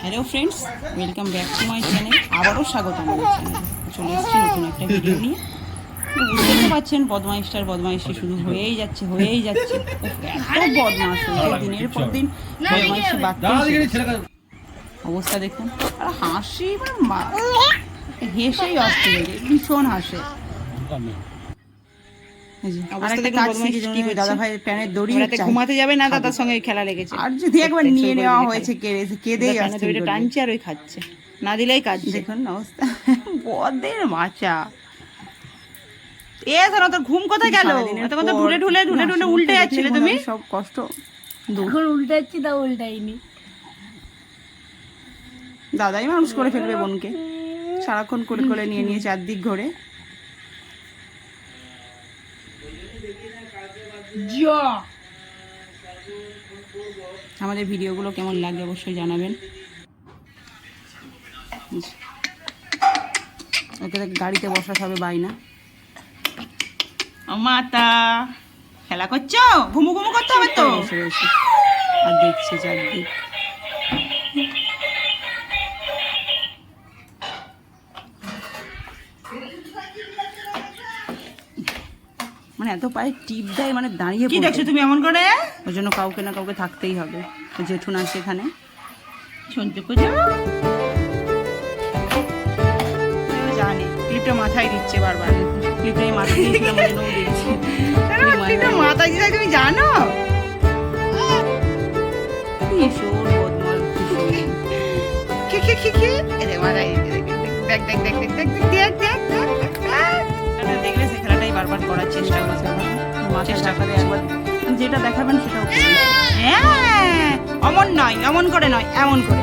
Hello friends welcome back to my channel আবারও স্বাগত আমাদের চ্যানেলে চলে এসেছি নতুন একটা ভিডিও নিয়ে। পারছেন বদমাইশটার বদমাইশি শুরু হয়েই যাচ্ছে হয়েই যাচ্ছে। এত হয়েছে দিনের পর দিন। বদমাইশি অবস্থা দেখুন। আর হাসি মানে হেসেই অস্থির ভীষণ হাসে। ঘুমাতে যাবে না দাদার সঙ্গে খেলা লেগেছে। আর যদি একবার নিয়ে নেওয়া হয়েছে কেঁদেই টানছে আর ওই খাচ্ছে। না দিলেই কাজ দেখুন অবস্থা। বদের মাচা এ শোনো তোর ঘুম কোথায় গেল? তখন তো ঢুলে ঢুলে ঢুলে ঢুলে উল্টে যাচ্ছিলে তুমি? সব কষ্ট এখন উল্টাচ্ছি তা উল্টাইনি। দাদাই মানুষ করে ফেলবে বোনকে। সারাক্ষণ করে করে নিয়ে নিয়ে চারদিক ঘোরে। যা আমাদের ভিডিওগুলো কেমন লাগে অবশ্যই জানাবেন। ওকে গাড়িতে বসা হবে বাইনা ও মাতা খেলা করছ? ঘুমু ঘুমু করতে হবে তো? আর দেখছে চারদিক মানে এত পায়ে টিপ দেয় মানে দাঁড়িয়ে কি দেখছ তুমি এমন করে? ওই জন্য কাউকে না কাউকে থাকতেই হবে। জেঠুন আছে এখানে। শুনতে পুজো ক্লিপটা মাথায় দিচ্ছে বারবার ক্লিপটা দিচ্ছে মাথায় দিচ্ছিলাম ক্লিপটা মাথায় দিতে তুমি জানো দেখলে সে বারবার করার চেষ্টা করছে চেষ্টা করে যেটা দেখাবেন সেটা অমন নয় অমন করে নয় এমন করে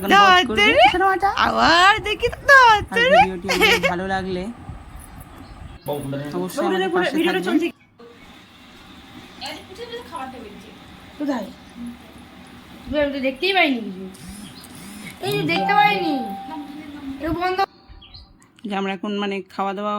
এখন। আবার দেখি ভিডিওটি ভালো লাগলে অবশ্যই আমাদের পাশে থাকবেন। কোথায়? আমি তো দেখতেই পাইনি কিছু। এই দেখতে পাইনি। বন্ধ যে আমরা এখন মানে খাওয়া দাওয়া